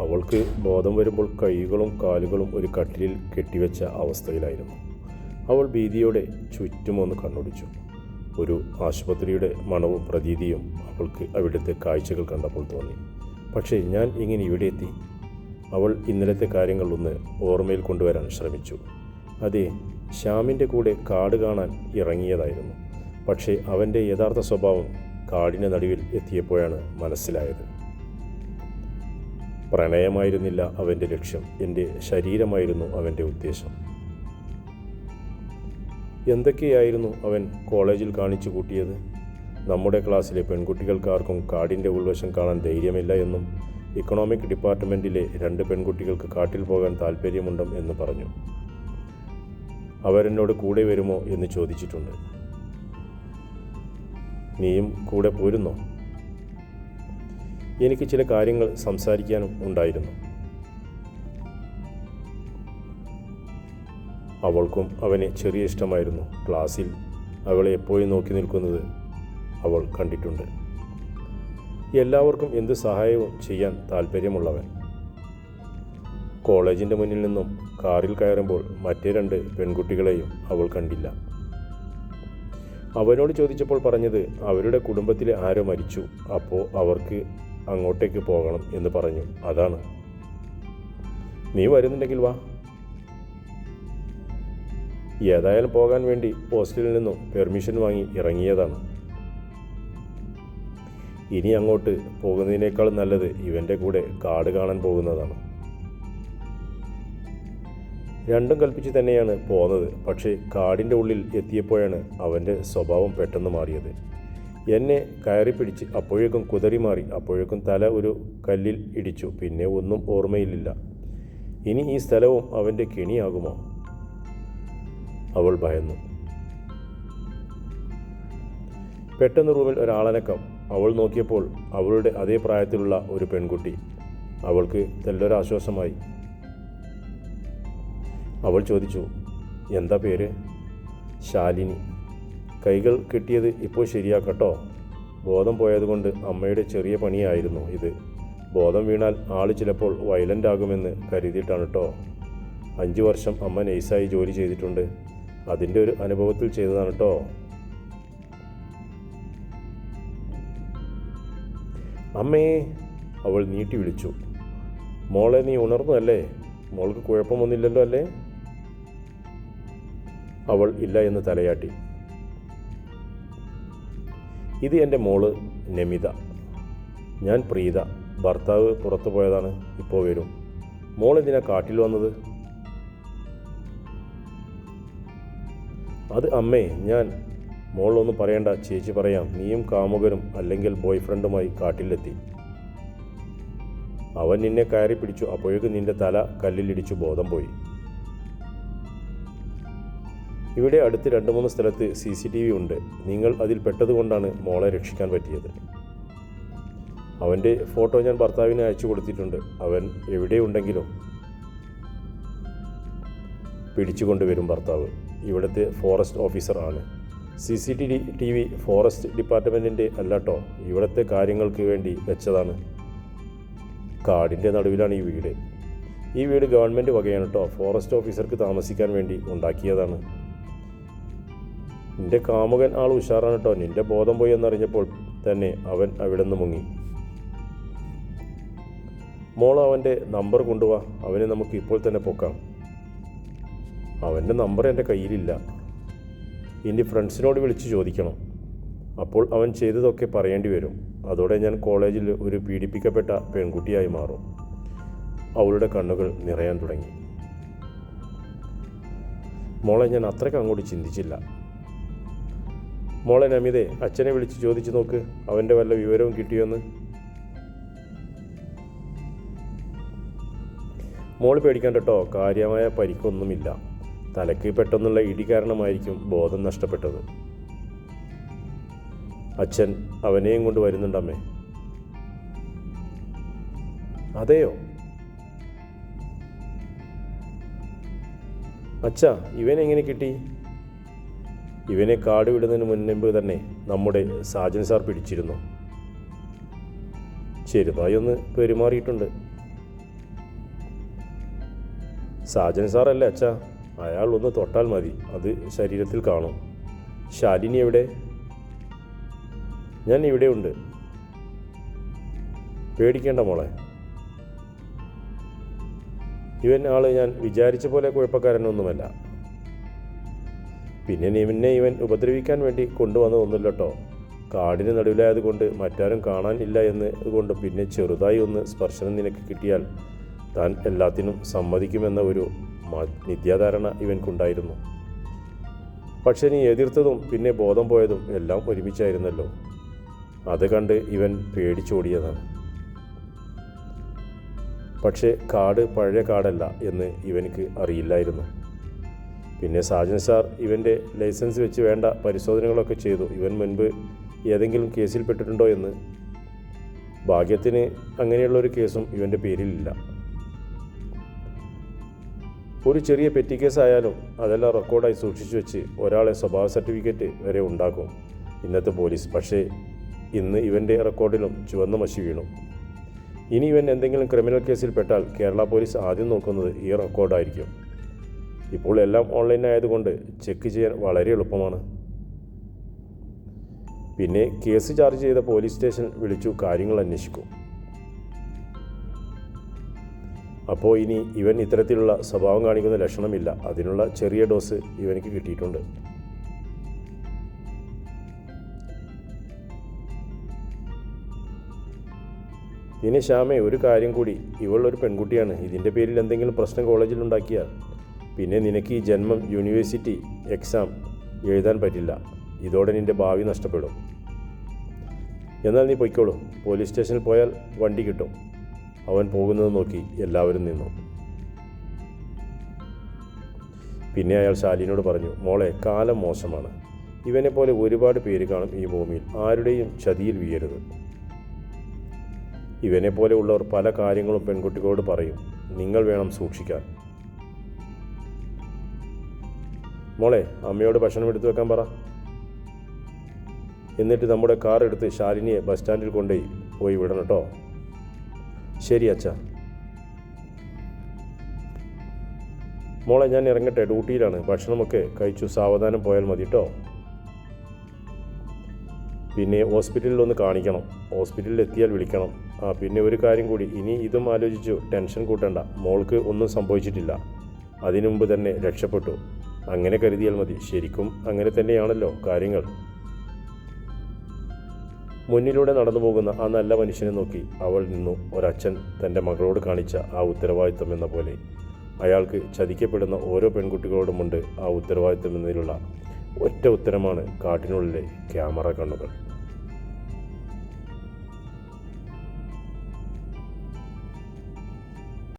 അവൾക്ക് ബോധം വരുമ്പോൾ കൈകളും കാലുകളും ഒരു കട്ടിലിൽ കെട്ടിവെച്ച അവസ്ഥയിലായിരുന്നു. അവൾ ഭീതിയോടെ ചുറ്റുമൊന്ന് കണ്ണൊടിച്ചു. ഒരു ആശുപത്രിയുടെ മണവും പ്രതീതിയും അവൾക്ക് അവിടുത്തെ കാഴ്ചകൾ കണ്ടപ്പോൾ തോന്നി. പക്ഷേ ഞാൻ ഇങ്ങനെ ഇവിടെ എത്തി? അവൾ ഇന്നലത്തെ കാര്യങ്ങളൊന്ന് ഓർമ്മയിൽ കൊണ്ടുവരാൻ ശ്രമിച്ചു. അതെ ശ്യാമിന്റെ കൂടെ കാട് കാണാൻ ഇറങ്ങിയതായിരുന്നു. പക്ഷേ അവന്റെ യഥാർത്ഥ സ്വഭാവം കാടിന്റെ നടുവിൽ എത്തിയപ്പോഴാണ് മനസ്സിലായത്. പ്രണയമായിരുന്നില്ല അവന്റെ ലക്ഷ്യം എന്റെ ശരീരമായിരുന്നു അവന്റെ ഉദ്ദേശം. എന്തൊക്കെയായിരുന്നു അവൻ കോളേജിൽ കാണിച്ചു കൂട്ടിയത്? നമ്മുടെ ക്ലാസ്സിലെ പെൺകുട്ടികൾക്കാർക്കും കാടിന്റെ ഉൾവശം കാണാൻ ധൈര്യമില്ല എന്നും ഇക്കണോമിക് ഡിപ്പാർട്ട്മെന്റിലെ രണ്ട് പെൺകുട്ടികൾക്ക് കാട്ടിൽ പോകാൻ താല്പര്യമുണ്ടും എന്ന് പറഞ്ഞു. അവരെന്നോട് കൂടെ വരുമോ എന്ന് ചോദിച്ചിട്ടുണ്ട്. നീയും കൂടെ പോരുന്നോ? എനിക്ക് ചില കാര്യങ്ങൾ സംസാരിക്കാനും ഉണ്ടായിരുന്നു. അവൾക്കും അവനെ ചെറിയ ഇഷ്ടമായിരുന്നു. ക്ലാസ്സിൽ അവളെ എപ്പോഴും നോക്കി നിൽക്കുന്നത് അവൾ കണ്ടിട്ടുണ്ട്. എല്ലാവർക്കും എന്ത് സഹായവും ചെയ്യാൻ താല്പര്യമുള്ളവൻ. കോളേജിന്റെ മുന്നിൽ നിന്നും കാറിൽ കയറുമ്പോൾ മറ്റേ രണ്ട് പെൺകുട്ടികളെയും അവൾ കണ്ടില്ല. അവനോട് ചോദിച്ചപ്പോൾ പറഞ്ഞത് അവരുടെ കുടുംബത്തിലെ ആരോ മരിച്ചു. അപ്പോൾ അവർക്ക് അങ്ങോട്ടേക്ക് പോകണം എന്ന് പറഞ്ഞു. അതാണ്. നീ വരുന്നുണ്ടെങ്കിൽ വാ. ഏതായാലും പോകാൻ വേണ്ടി ഹോസ്റ്റലിൽ നിന്നും പെർമിഷൻ വാങ്ങി ഇറങ്ങിയതാണ്. ഇനി അങ്ങോട്ട് പോകുന്നതിനേക്കാൾ നല്ലത് ഇവന്റെ കൂടെ കാട് കാണാൻ പോകുന്നതാണ്. രണ്ടും കൽപ്പിച്ച് തന്നെയാണ് പോന്നത്. പക്ഷേ കാടിന്റെ ഉള്ളിൽ എത്തിയപ്പോഴാണ് അവന്റെ സ്വഭാവം പെട്ടെന്ന് മാറിയത്. എന്നെ കയറി പിടിച്ച് അപ്പോഴേക്കും കുതറി മാറി. അപ്പോഴേക്കും തല ഒരു കല്ലിൽ ഇടിച്ചു. പിന്നെ ഒന്നും ഓർമ്മയില്ല ഇനി ഈ സ്ഥലവും അവന്റെ കെണിയാകുമോ? അവൾ ഭയന്നു. പെട്ടെന്ന് റൂമിൽ ഒരാളനക്കം. അവൾ നോക്കിയപ്പോൾ അവളുടെ അതേ പ്രായത്തിലുള്ള ഒരു പെൺകുട്ടി. അവൾക്ക് തെല്ലൊരാശ്വാസമായി. അവൾ ചോദിച്ചു എന്താ പേര്? ശാലിനി. കൈകൾ കിട്ടിയത് ഇപ്പോൾ ശരിയാക്കട്ടോ? ബോധം പോയതുകൊണ്ട് അമ്മയുടെ ചെറിയ പണിയായിരുന്നു ഇത്. ബോധം വീണാൽ ആൾ ചിലപ്പോൾ വയലന്റ് ആകുമെന്ന് കരുതിയിട്ടാണ് കേട്ടോ അഞ്ച് വർഷം അമ്മ നൈസായി ജോലി ചെയ്തിട്ടുണ്ട്. അതിന്റെ ഒരു അനുഭവത്തിൽ ചെയ്തതാണ് കേട്ടോ അമ്മേ അവൾ നീട്ടി വിളിച്ചു. മോളെ നീ ഉണർന്നു അല്ലേ മോൾക്ക് കുഴപ്പമൊന്നുമില്ലല്ലോ അല്ലേ? അവൾ ഇല്ല എന്ന് തലയാട്ടി. ഇത് എന്റെ മോൾ നമിത. ഞാൻ പ്രീത. ഭർത്താവ് പുറത്തു പോയതാണ്. ഇപ്പോൾ വരും. മോൾ എന്തിനാ കാട്ടിൽ വന്നത്? അത് അമ്മേ ഞാൻ. മോളൊന്നും പറയണ്ട. ചേച്ചി പറയാം. നീയും കാമുകനും അല്ലെങ്കിൽ ബോയ് ഫ്രണ്ടുമായി കാട്ടിലെത്തി. അവൻ നിന്നെ കയറി പിടിച്ചു. അപ്പോഴേക്കും നിന്റെ തല കല്ലിലിടിച്ചു ബോധം പോയി. ഇവിടെ അടുത്ത് രണ്ട് മൂന്ന് സ്ഥലത്ത് സി സി ടി വി ഉണ്ട്. നിങ്ങൾ അതിൽ പെട്ടതുകൊണ്ടാണ് മോളെ രക്ഷിക്കാൻ പറ്റിയത്. അവന്റെ ഫോട്ടോ ഞാൻ ഭർത്താവിന് അയച്ചു കൊടുത്തിട്ടുണ്ട്. അവൻ എവിടെയുണ്ടെങ്കിലും പിടിച്ചുകൊണ്ടുവരും ഭർത്താവ്. ഇവിടുത്തെ ഫോറസ്റ്റ് ഓഫീസർ ആണ്. C C T T V forest ഡിപ്പാർട്ട്മെന്റിന്റെ അല്ലാട്ടോ ഇവിടുത്തെ കാര്യങ്ങൾക്ക് വേണ്ടി വെച്ചതാണ്. കാടിന്റെ നടുവിലാണ് ഈ വീട്. ഈ വീട് ഗവൺമെന്റ് വകയാണ് കേട്ടോ ഫോറസ്റ്റ് ഓഫീസർക്ക് താമസിക്കാൻ വേണ്ടി ഉണ്ടാക്കിയതാണ്. നിന്റെ കാമുകൻ ആൾ ഉഷാറാണ് കേട്ടോ നിന്റെ ബോധം പോയി എന്നറിഞ്ഞപ്പോൾ തന്നെ അവൻ അവിടെ നിന്ന് മുങ്ങി. മോൾ അവന്റെ നമ്പർ കൊണ്ടുവാ. അവനെ നമുക്ക് ഇപ്പോൾ തന്നെ പൊക്കാം. അവന്റെ നമ്പർ എന്റെ കയ്യിലില്ല. ഇനി ഫ്രണ്ട്സിനോട് വിളിച്ച് ചോദിക്കണം. അപ്പോൾ അവൻ ചെയ്തതൊക്കെ പറയേണ്ടി വരും. അതോടെ ഞാൻ കോളേജിൽ ഒരു പീഡിപ്പിക്കപ്പെട്ട പെൺകുട്ടിയായി മാറും. അവളുടെ കണ്ണുകൾ നിറയാൻ തുടങ്ങി. മോളെ ഞാൻ അത്രയ്ക്ക് അങ്ങോട്ട് ചിന്തിച്ചില്ല. മോളെ നമിതേ അച്ഛനെ വിളിച്ച് ചോദിച്ചു നോക്ക്. അവന്റെ വല്ല വിവരവും കിട്ടിയോന്ന്? മോൾ പേടിക്കാൻ കേട്ടോ കാര്യമായ പരിക്കൊന്നുമില്ല. തലയ്ക്ക് പെട്ടെന്നുള്ള ഇടി കാരണമായിരിക്കും ബോധം നഷ്ടപ്പെട്ടത്. അച്ഛൻ അവനെയും കൊണ്ട് വരുന്നുണ്ടമ്മേ അതെയോ? അച്ഛ ഇവൻ എങ്ങനെ കിട്ടി? ഇവനെ കാട് വിടുന്നതിന് മുൻപ് തന്നെ നമ്മുടെ സാജൻ സാർ പിടിച്ചിരുന്നു. ചെറുതായി ഒന്ന് പെരുമാറിയിട്ടുണ്ട്. സാജൻ സാറല്ലേ അച്ഛ? അയാൾ ഒന്ന് തൊട്ടാൽ മതി. അത് ശരീരത്തിൽ കാണും. ശാലിനി എവിടെ? ഞാൻ ഇവിടെ ഉണ്ട്. പേടിക്കേണ്ട മോളെ. ഇവൻ ആൾ ഞാൻ വിചാരിച്ച പോലെ കുഴപ്പക്കാരനൊന്നുമല്ല. പിന്നെ നിന്നെ ഇവൻ ഉപദ്രവിക്കാൻ വേണ്ടി കൊണ്ടുവന്നതൊന്നുമില്ല കേട്ടോ കാടിന് നടുവിലായതുകൊണ്ട് മറ്റാരും കാണാൻ ഇല്ല എന്ന് കൊണ്ട് പിന്നെ ചെറുതായി ഒന്ന് സ്പർശനം നിനക്ക് കിട്ടിയാൽ താൻ എല്ലാത്തിനും സമ്മതിക്കുമെന്ന ഒരു നിത്യാധാരണ ഇവൻക്കുണ്ടായിരുന്നു. പക്ഷെ നീ എതിർത്തതും പിന്നെ ബോധം പോയതും എല്ലാം ഒരുമിച്ചായിരുന്നല്ലോ. അത് കണ്ട് ഇവൻ പേടിച്ചോടിയതാണ്. പക്ഷേ കാട് പഴയ കാടല്ല എന്ന് ഇവനക്ക് അറിയില്ലായിരുന്നു. പിന്നെ സാജൻ സാർ ഇവന്റെ ലൈസൻസ് വെച്ച് വേണ്ട പരിശോധനകളൊക്കെ ചെയ്തു. ഇവൻ മുൻപ് ഏതെങ്കിലും കേസിൽ പെട്ടിട്ടുണ്ടോ എന്ന്. ഭാഗ്യത്തിന് അങ്ങനെയുള്ളൊരു കേസും ഇവന്റെ പേരിലില്ല. ഒരു ചെറിയ പെറ്റി കേസായാലും അതെല്ലാം റെക്കോർഡായി സൂക്ഷിച്ചു വെച്ച് ഒരാളെ സ്വഭാവ സർട്ടിഫിക്കറ്റ് വരെ ഉണ്ടാക്കും. ഇന്നത്തെ പോലീസ്. പക്ഷേ ഇന്ന് ഇവന്റെ റെക്കോർഡിലും ചുവന്ന മഷി വീണു. ഇനി ഇവൻ എന്തെങ്കിലും ക്രിമിനൽ കേസിൽ പെട്ടാൽ കേരള പോലീസ് ആദ്യം നോക്കുന്നത് ഈ റെക്കോർഡായിരിക്കും. ഇപ്പോൾ എല്ലാം ഓൺലൈൻ ആയതുകൊണ്ട് ചെക്ക് ചെയ്യാൻ വളരെ എളുപ്പമാണ്. പിന്നെ കേസ് ചാർജ് ചെയ്ത പോലീസ് സ്റ്റേഷൻ വിളിച്ചു കാര്യങ്ങൾ അന്വേഷിക്കും. അപ്പോൾ ഇനി ഇവൻ ഇത്തരത്തിലുള്ള സ്വഭാവം കാണിക്കുന്ന ലക്ഷണമില്ല. അതിനുള്ള ചെറിയ ഡോസ് ഇവനിക്ക് കിട്ടിയിട്ടുണ്ട്. ഇനി ശ്യാമേ ഒരു കാര്യം കൂടി. ഇവളൊരു പെൺകുട്ടിയാണ്. ഇതിന്റെ പേരിൽ എന്തെങ്കിലും പ്രശ്നം കോളേജിൽ ഉണ്ടാക്കിയാൽ പിന്നെ നിനക്ക് ഈ ജന്മം യൂണിവേഴ്സിറ്റി എക്സാം എഴുതാൻ പറ്റില്ല. ഇതോടെ നിന്റെ ഭാവി നഷ്ടപ്പെടും. എന്നാൽ നീ പൊയ്ക്കോളൂ. പോലീസ് സ്റ്റേഷനിൽ പോയാൽ വണ്ടി കിട്ടും. അവൻ പോകുന്നത് നോക്കി എല്ലാവരും നിന്നു. പിന്നെ അയാൾ ശാലിനോട് പറഞ്ഞു മോളെ കാലം മോശമാണ്. ഇവനെ പോലെ ഒരുപാട് പേര് കാണും ഈ ഭൂമിയിൽ. ആരുടെയും ചതിയിൽ വീയരുത് ഇവനെ പോലെ ഉള്ളവർ പല കാര്യങ്ങളും പെൺകുട്ടികളോട് പറയും. നിങ്ങൾ വേണം സൂക്ഷിക്കാൻ. മോളെ അമ്മയോട് ഭക്ഷണം എടുത്തു വെക്കാൻ പറ. എന്നിട്ട് നമ്മുടെ കാർ എടുത്ത് ശാലിനിയെ ബസ് സ്റ്റാൻഡിൽ കൊണ്ടുപോയി പോയി വിടണം കേട്ടോ. ശരി അച്ഛ. മോളെ ഞാൻ ഇറങ്ങട്ടെ. ഡ്യൂട്ടിയിലാണ്. ഭക്ഷണമൊക്കെ കഴിച്ചു. സാവധാനം പോയാൽ മതി കേട്ടോ. പിന്നെ ഹോസ്പിറ്റലിൽ ഒന്ന് കാണിക്കണം. ഹോസ്പിറ്റലിൽ എത്തിയാൽ വിളിക്കണം. ആ പിന്നെ ഒരു കാര്യം കൂടി. ഇനി ഇതും ആലോചിച്ചു. ടെൻഷൻ കൂട്ടണ്ട. മോൾക്ക് ഒന്നും സംഭവിച്ചിട്ടില്ല. അതിനു മുമ്പ് തന്നെ രക്ഷപ്പെട്ടു. അങ്ങനെ കരുതിയാൽ മതി. ശരിക്കും അങ്ങനെ തന്നെയാണല്ലോ കാര്യങ്ങൾ. മുന്നിലൂടെ നടന്നു പോകുന്ന ആ നല്ല മനുഷ്യനെ നോക്കി അവൾ നിന്നു. ഒരച്ഛൻ തന്റെ മകളോട് കാണിച്ച ആ ഉത്തരവാദിത്വം എന്ന പോലെ. അയാൾക്ക് ചതിക്കപ്പെടുന്ന ഓരോ പെൺകുട്ടികളോടുമുണ്ട് ആ ഉത്തരവാദിത്വം എന്നതിലുള്ള ഒറ്റ ഉത്തരമാണ് കാട്ടിനുള്ളിലെ ക്യാമറ കണ്ണുകൾ.